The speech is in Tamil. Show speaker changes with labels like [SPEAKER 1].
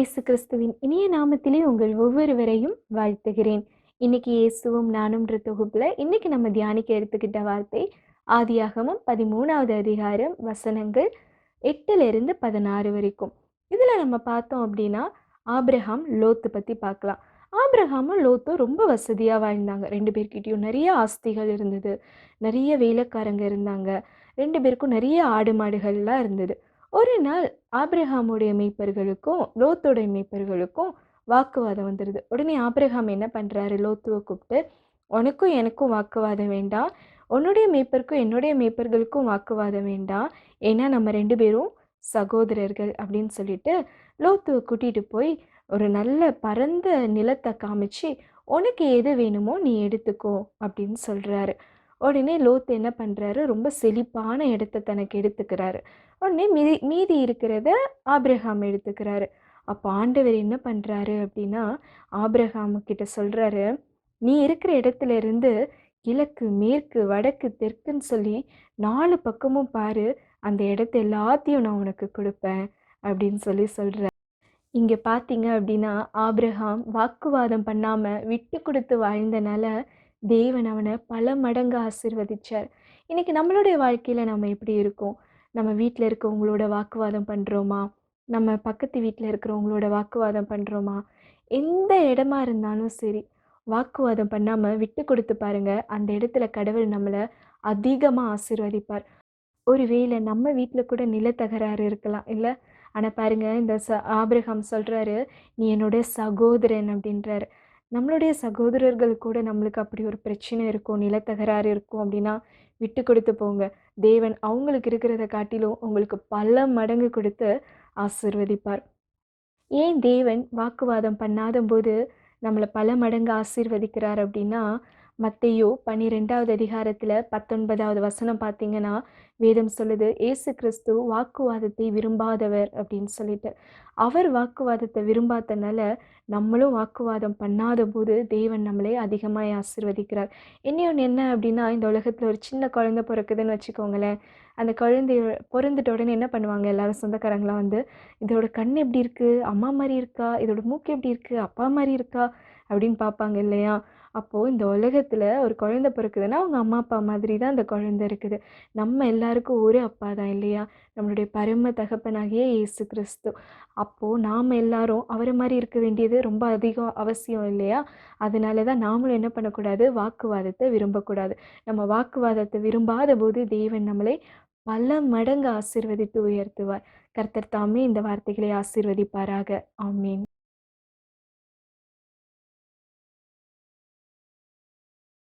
[SPEAKER 1] இயேசு கிறிஸ்துவின் இனிய நாமத்திலே உங்கள் ஒவ்வொருவரையும் வாழ்த்துகிறேன். இன்னைக்கு இயேசுவும் நானும்ன்ற தொகுப்புல இன்னைக்கு நம்ம தியானிக்க எடுத்துக்கிட்ட வார்த்தை ஆதியாகமும் பதிமூணாவது அதிகாரம் வசனங்கள் எட்டுல இருந்து பதினாறு வரைக்கும். இதுல நம்ம பார்த்தோம் அப்படின்னா ஆப்ரஹாம் லோத்து பத்தி பார்க்கலாம். ஆப்ரஹாமும் லோத்தும் ரொம்ப வசதியா வாழ்ந்தாங்க. ரெண்டு பேர்கிட்டயும் நிறைய ஆஸ்திகள் இருந்தது. நிறைய வேலைக்காரங்க இருந்தாங்க. ரெண்டு பேருக்கும் நிறைய ஆடு மாடுகள்லாம் இருந்தது. ஒரு நாள் ஆப்ரஹாமுடைய மெய்ப்பர்களுக்கும் லோத்துடைய மெய்ப்பர்களுக்கும் வாக்குவாதம் வந்துடுது உடனே ஆப்ரஹாம் என்ன பண்ணுறாரு லோத்துவை கூப்பிட்டு உனக்கும் எனக்கும் வாக்குவாதம் வேண்டாம். உன்னுடைய மேய்ப்பருக்கும் என்னுடைய மேய்ப்பர்களுக்கும் வாக்குவாதம் வேண்டாம். ஏன்னா நம்ம ரெண்டு பேரும் சகோதரர்கள் அப்படின்னு சொல்லிட்டு லோத்துவை கூட்டிகிட்டு போய் ஒரு நல்ல பரந்த நிலத்தை காமிச்சு உனக்கு எது வேணுமோ நீ எடுத்துக்கோ அப்படின்னு சொல்கிறாரு உடனே லோத் என்ன பண்ணுறாரு ரொம்ப செழிப்பான இடத்த தனக்கு எடுத்துக்கிறாரு. உடனே மீதி மீதி இருக்கிறத ஆப்ரஹாம் எடுத்துக்கிறாரு. அப்போ ஆண்டவர் என்ன பண்ணுறாரு அப்படின்னா ஆப்ரஹாம் கிட்ட சொல்கிறாரு நீ இருக்கிற இடத்துல இருந்து கிழக்கு மேற்கு வடக்கு தெற்குன்னு சொல்லி நாலு பக்கமும் பாரு. அந்த இடத்த எல்லாத்தையும் நான் உனக்கு கொடுப்பேன் அப்படின்னு சொல்லி சொல்கிறார் இங்கே பார்த்தீங்க அப்படின்னா ஆப்ரஹாம் வாக்குவாதம் பண்ணாமல் விட்டு கொடுத்து வாழ்ந்தனால தேவன் அவனை பல மடங்கு ஆசிர்வதிச்சார். இன்றைக்கி நம்மளுடைய வாழ்க்கையில் நம்ம எப்படி இருக்கோம்? நம்ம வீட்டில் இருக்கவங்களோட வாக்குவாதம் பண்ணுறோமா நம்ம பக்கத்து வீட்டில் இருக்கிறவங்களோட வாக்குவாதம் பண்ணுறோமா எந்த இடமா இருந்தாலும் சரி வாக்குவாதம் பண்ணாமல் விட்டு கொடுத்து பாருங்கள் அந்த இடத்துல கடவுள் நம்மளை அதிகமாக ஆசிர்வதிப்பார். ஒருவேளை நம்ம வீட்டில் கூட நிலத்தகராறு இருக்கலாம் இல்லை? ஆனால் பாருங்கள் இந்த ச ஆபிரகாம் சொல்கிறாரு நீ என்னுடைய சகோதரன் அப்படின்றாரு. நம்மளுடைய சகோதரர்கள் கூட நம்மளுக்கு அப்படி ஒரு பிரச்சனை இருக்கும் நிலத்தகராறு இருக்கும் அப்படின்னா விட்டு கொடுத்து போங்க. தேவன் அவங்களுக்கு இருக்கிறத காட்டிலும் உங்களுக்கு பல மடங்கு கொடுத்து ஆசிர்வதிப்பார். ஏன் தேவன் வாக்குவாதம் பண்ணாத போது நம்மளை பல மடங்கு ஆசீர்வதிக்கிறார் அப்படின்னா மத்தையோ பன்னிரெண்டாவது அதிகாரத்தில் பத்தொன்பதாவது வசனம் பார்த்தீங்கன்னா வேதம் சொல்லுது ஏசு கிறிஸ்து வாக்குவாதத்தை விரும்பாதவர் அப்படின்னு சொல்லிட்டு. அவர் வாக்குவாதத்தை விரும்பாதனால நம்மளும் வாக்குவாதம் பண்ணாத போது தேவன் நம்மளே அதிகமாக ஆசிர்வதிக்கிறார். இன்னொன்று என்ன அப்படின்னா இந்த உலகத்தில் ஒரு சின்ன குழந்தை பிறக்குதுன்னு வச்சுக்கோங்களேன். அந்த குழந்தைய பிறந்துட்ட உடனே என்ன பண்ணுவாங்க? எல்லாரும் சொந்தக்காரங்களாம் வந்து இதோட கண் எப்படி இருக்குது அம்மா மாதிரி இருக்கா? இதோட மூக்கு எப்படி இருக்குது அப்பா மாதிரி இருக்கா? அப்படின்னு பார்ப்பாங்க இல்லையா? அப்போது இந்த உலகத்தில் ஒரு குழந்தை பிறக்குதுன்னா அவங்க அம்மா அப்பா மாதிரி தான் அந்த குழந்தை இருக்குது. நம்ம எல்லாருக்கும் ஒரு அப்பா தான் இல்லையா? நம்மளுடைய பரம தகப்பனாகிய இயேசு கிறிஸ்து. அப்போது நாம் எல்லாரும் அவரை மாதிரி இருக்க வேண்டியது ரொம்ப அதிகம் அவசியம் இல்லையா? அதனால தான் நாமளும் என்ன பண்ணக்கூடாது? வாக்குவாதத்தை விரும்பக்கூடாது. நம்ம வாக்குவாதத்தை விரும்பாத போது தேவன் நம்மளை பல மடங்கு ஆசிர்வதித்து உயர்த்துவார். கர்த்தர் தாமே இந்த வார்த்தைகளை ஆசிர்வதிப்பாராக. ஆமீன்.